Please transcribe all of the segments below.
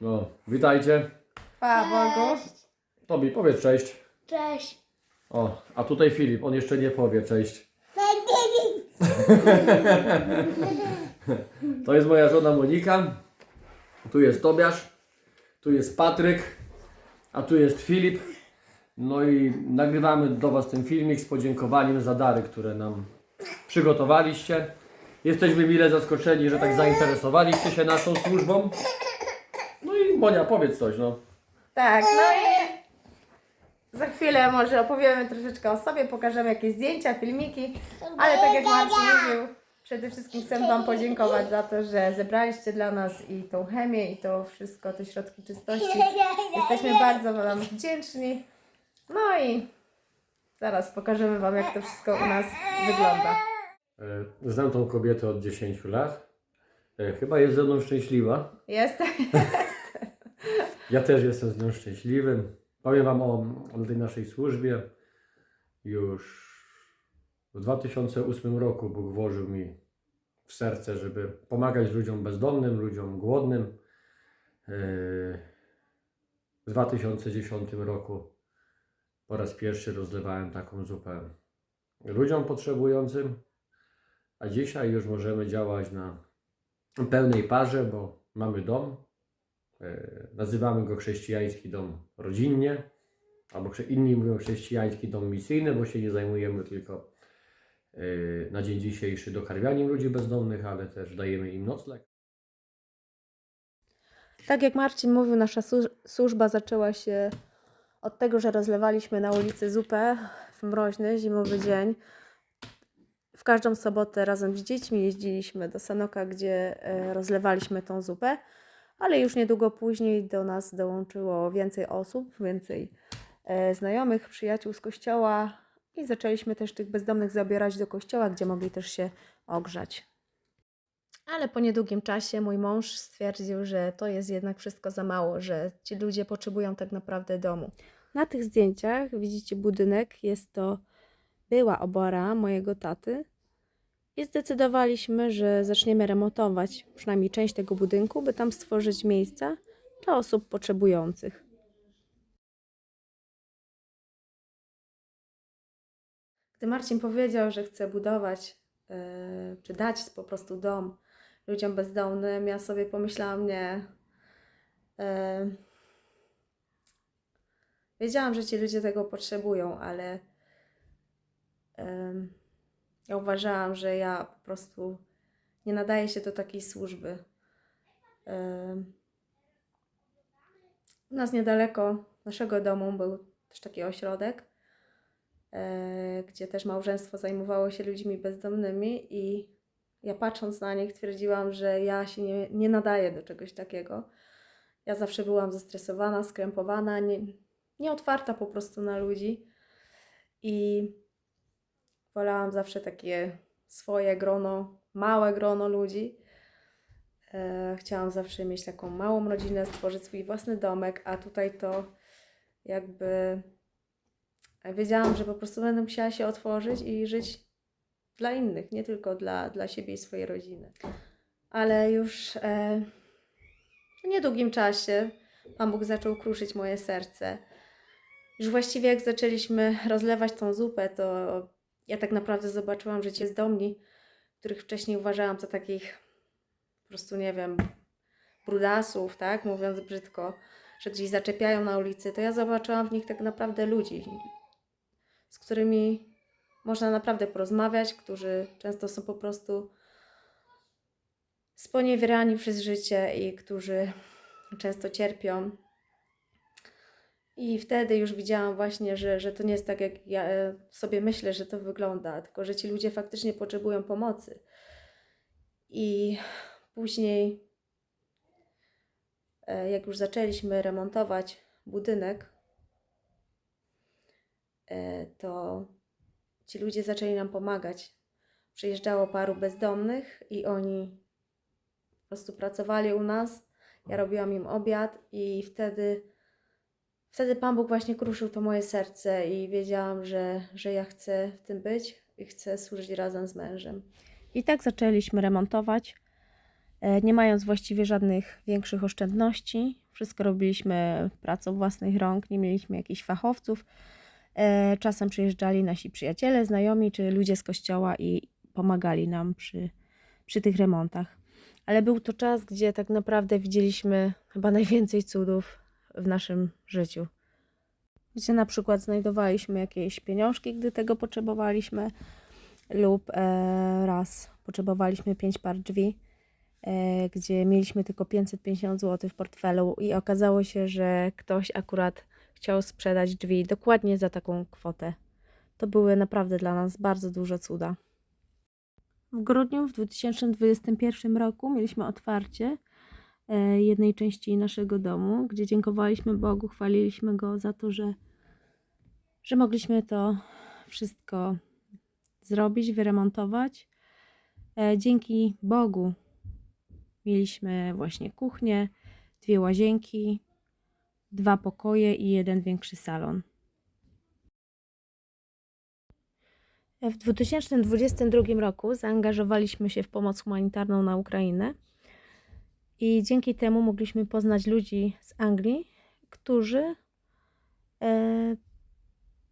No, witajcie. Chwała Bogu. Tobi, powiedz cześć. Cześć. O, a tutaj Filip, on jeszcze nie powie cześć. To jest moja żona Monika. Tu jest Tobiasz. Tu jest Patryk. A tu jest Filip. No i nagrywamy do Was ten filmik z podziękowaniem za dary, które nam przygotowaliście. Jesteśmy mile zaskoczeni, że tak zainteresowaliście się naszą służbą. Monia, powiedz coś, no. Tak, no i za chwilę może opowiemy troszeczkę o sobie, pokażemy jakieś zdjęcia, filmiki, ale tak jak Marcin mówił, przede wszystkim chcę Wam podziękować za to, że zebraliście dla nas i tą chemię, i to wszystko, te środki czystości. Jesteśmy bardzo Wam wdzięczni. No i zaraz pokażemy Wam, jak to wszystko u nas wygląda. E, Znam tą kobietę od 10 lat. E, Chyba jest ze mną szczęśliwa. Jest? Ja też jestem z nią szczęśliwym. Powiem Wam o, o tej naszej służbie. Już w 2008 roku Bóg włożył mi w serce, żeby pomagać ludziom bezdomnym, ludziom głodnym. E, W 2010 roku po raz pierwszy rozlewałem taką zupę ludziom potrzebującym, a dzisiaj już możemy działać na pełnej parze, bo mamy dom, Nazywamy go chrześcijański dom rodzinnie, albo inni mówią chrześcijański dom misyjny, bo się nie zajmujemy tylko e, na dzień dzisiejszy dokarmianiem ludzi bezdomnych, ale też dajemy im nocleg. Tak jak Marcin mówił, nasza służ- służba zaczęła się od tego, że rozlewaliśmy na ulicy zupę w mroźny, zimowy dzień. W każdą sobotę razem z dziećmi jeździliśmy do Sanoka, gdzie e, rozlewaliśmy tą zupę, ale już niedługo później do nas dołączyło więcej osób, więcej e, znajomych, przyjaciół z kościoła i zaczęliśmy też tych bezdomnych zabierać do kościoła, gdzie mogli też się ogrzać. Ale po niedługim czasie mój mąż stwierdził, że to jest jednak wszystko za mało, że ci ludzie potrzebują tak naprawdę domu. Na tych zdjęciach widzicie budynek, jest to była obora mojego taty. I zdecydowaliśmy, że zaczniemy remontować przynajmniej część tego budynku, by tam stworzyć miejsca dla osób potrzebujących. Gdy Marcin powiedział, że chce budować yy, czy dać po prostu dom ludziom bezdomnym, ja sobie pomyślałam, nie. yy, wiedziałam, że ci ludzie tego potrzebują, ale yy, ja uważałam, że ja po prostu nie nadaję się do takiej służby. U nas niedaleko naszego domu był też taki ośrodek, e, gdzie też małżeństwo zajmowało się ludźmi bezdomnymi i ja patrząc na nich twierdziłam, że ja się nie, nie nadaję do czegoś takiego. Ja zawsze byłam zestresowana, skrępowana, nie, nieotwarta po prostu na ludzi i wolałam zawsze takie swoje grono, małe grono ludzi. E, chciałam zawsze mieć taką małą rodzinę, stworzyć swój własny domek, a tutaj to jakby wiedziałam, że po prostu będę musiała się otworzyć i żyć dla innych, nie tylko dla, dla siebie i swojej rodziny. Ale już e, w niedługim czasie Pan Bóg zaczął kruszyć moje serce. Już właściwie jak zaczęliśmy rozlewać tą zupę, to ja tak naprawdę zobaczyłam, że ci bezdomni, których wcześniej uważałam za takich po prostu, nie wiem, brudasów, tak, mówiąc brzydko, że gdzieś zaczepiają na ulicy, to ja zobaczyłam w nich tak naprawdę ludzi, z którymi można naprawdę porozmawiać, którzy często są po prostu sponiewierani przez życie i którzy często cierpią. I wtedy już widziałam właśnie, że, że to nie jest tak, jak ja e, sobie myślę, że to wygląda, tylko że ci ludzie faktycznie potrzebują pomocy. I później, e, jak już zaczęliśmy remontować budynek, e, to ci ludzie zaczęli nam pomagać. Przyjeżdżało paru bezdomnych i oni po prostu pracowali u nas. Ja robiłam im obiad i wtedy, wtedy Pan Bóg właśnie kruszył to moje serce i wiedziałam, że, że ja chcę w tym być i chcę służyć razem z mężem. I tak zaczęliśmy remontować, e, nie mając właściwie żadnych większych oszczędności. Wszystko robiliśmy pracą własnych rąk, nie mieliśmy jakichś fachowców. E, Czasem przyjeżdżali nasi przyjaciele, znajomi czy ludzie z kościoła i pomagali nam przy, przy tych remontach. Ale był to czas, gdzie tak naprawdę widzieliśmy chyba najwięcej cudów w naszym życiu. Gdzie na przykład znajdowaliśmy jakieś pieniążki, gdy tego potrzebowaliśmy, lub e, raz potrzebowaliśmy pięć par drzwi, e, gdzie mieliśmy tylko 550 zł w portfelu i okazało się, że ktoś akurat chciał sprzedać drzwi dokładnie za taką kwotę. To były naprawdę dla nas bardzo duże cuda. W grudniu w 2021 roku mieliśmy otwarcie jednej części naszego domu, gdzie dziękowaliśmy Bogu, chwaliliśmy Go za to, że, że mogliśmy to wszystko zrobić, wyremontować. E, Dzięki Bogu mieliśmy właśnie kuchnię, dwie łazienki, dwa pokoje i jeden większy salon. W 2022 roku zaangażowaliśmy się w pomoc humanitarną na Ukrainę i dzięki temu mogliśmy poznać ludzi z Anglii, którzy e,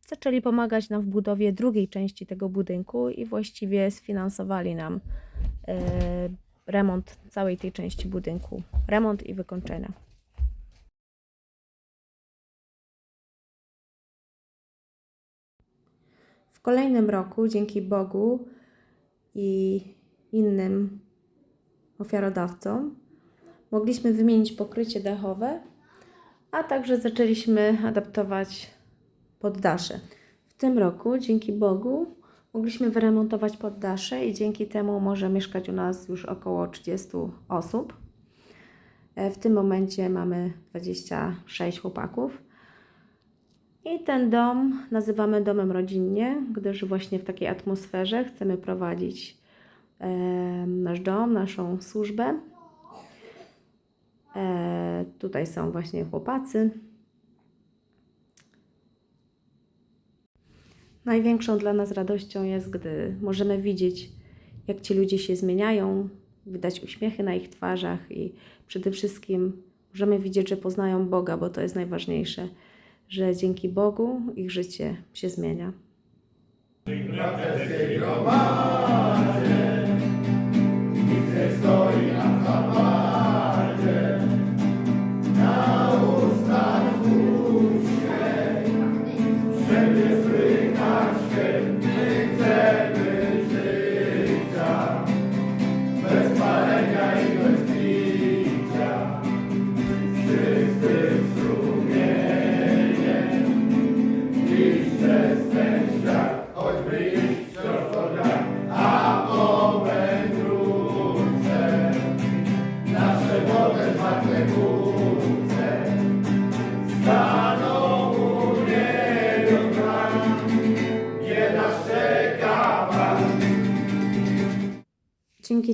zaczęli pomagać nam w budowie drugiej części tego budynku i właściwie sfinansowali nam e, remont całej tej części budynku, remont i wykończenia. W kolejnym roku, dzięki Bogu i innym ofiarodawcom, mogliśmy wymienić pokrycie dachowe, a także zaczęliśmy adaptować poddasze. W tym roku, dzięki Bogu, mogliśmy wyremontować poddasze i dzięki temu może mieszkać u nas już około 30 osób. E, W tym momencie mamy 26 chłopaków. I ten dom nazywamy domem rodzinnie, gdyż właśnie w takiej atmosferze chcemy prowadzić e, nasz dom, naszą służbę. E, tutaj są właśnie chłopacy. Największą dla nas radością jest, gdy możemy widzieć, jak ci ludzie się zmieniają, widać uśmiechy na ich twarzach i przede wszystkim możemy widzieć, że poznają Boga, bo to jest najważniejsze, że dzięki Bogu ich życie się zmienia. Dzięki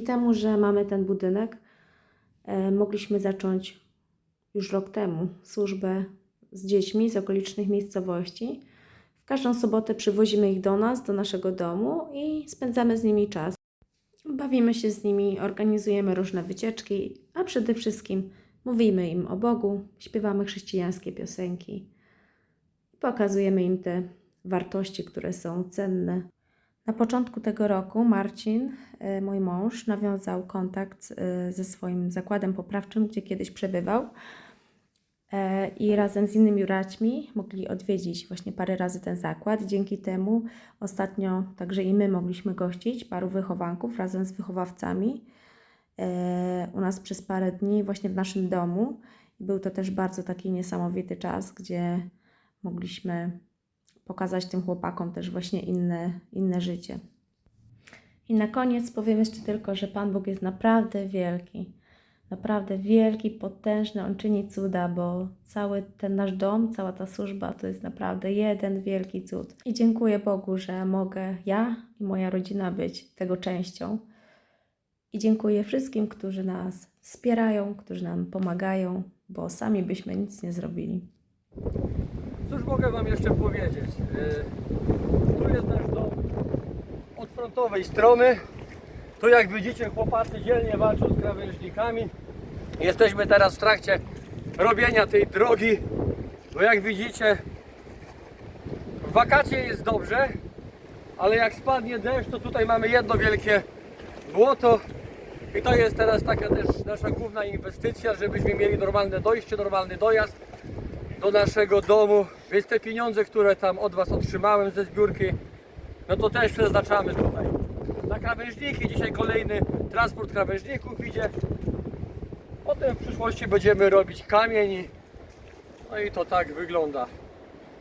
temu, że mamy ten budynek, e, mogliśmy zacząć już rok temu służbę z dziećmi z okolicznych miejscowości. W każdą sobotę przywozimy ich do nas, do naszego domu i spędzamy z nimi czas. Bawimy się z nimi, organizujemy różne wycieczki, a przede wszystkim mówimy im o Bogu, śpiewamy chrześcijańskie piosenki. Pokazujemy im te wartości, które są cenne na początku tego roku Marcin, e, mój mąż, nawiązał kontakt e, ze swoim zakładem poprawczym, gdzie kiedyś przebywał. E, I razem z innymi braćmi mogli odwiedzić właśnie parę razy ten zakład. Dzięki temu ostatnio także i my mogliśmy gościć paru wychowanków razem z wychowawcami e, u nas przez parę dni właśnie w naszym domu. Był to też bardzo taki niesamowity czas, gdzie mogliśmy pokazać tym chłopakom też właśnie inne, inne życie. I na koniec powiem jeszcze tylko, że Pan Bóg jest naprawdę wielki. Naprawdę wielki, potężny, On czyni cuda, bo cały ten nasz dom, cała ta służba to jest naprawdę jeden wielki cud. I dziękuję Bogu, że mogę ja i moja rodzina być tego częścią. I dziękuję wszystkim, którzy nas wspierają, którzy nam pomagają, bo sami byśmy nic nie zrobili. Cóż mogę Wam jeszcze powiedzieć? Yy, Tu jest nasz dom od frontowej strony. Tu jak widzicie chłopacy dzielnie walczą z krawężnikami. Jesteśmy teraz w trakcie robienia tej drogi. Bo jak widzicie, w wakacje jest dobrze, ale jak spadnie deszcz, to tutaj mamy jedno wielkie błoto. I to jest teraz taka też nasza główna inwestycja, żebyśmy mieli normalne dojście, normalny dojazd do naszego domu. Więc te pieniądze, które tam od Was otrzymałem ze zbiórki, no to też przeznaczamy tutaj na krawężniki. Dzisiaj kolejny transport krawężników idzie. Potem w przyszłości będziemy robić kamień no i to tak wygląda.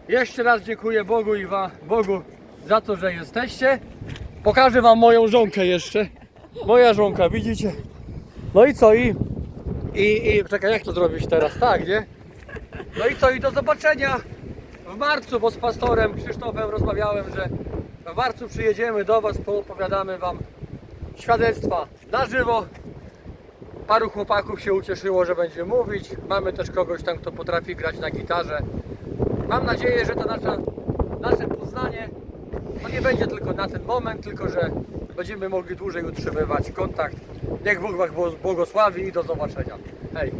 Jeszcze raz dziękuję Bogu i Wam, Bogu za to, że jesteście. Pokażę Wam moją żonkę jeszcze. Moja żonka, widzicie? No i co? I, i, i czekaj, jak to zrobić teraz? Tak, nie? No i co? I do zobaczenia w marcu, bo z pastorem Krzysztofem rozmawiałem, że w marcu przyjedziemy do Was, poopowiadamy Wam świadectwa na żywo. Paru chłopaków się ucieszyło, że będzie mówić. Mamy też kogoś tam, kto potrafi grać na gitarze. Mam nadzieję, że to nasza, nasze poznanie to nie będzie tylko na ten moment, tylko że będziemy mogli dłużej utrzymywać kontakt. Niech Bóg Was błogosławi i do zobaczenia. Hej!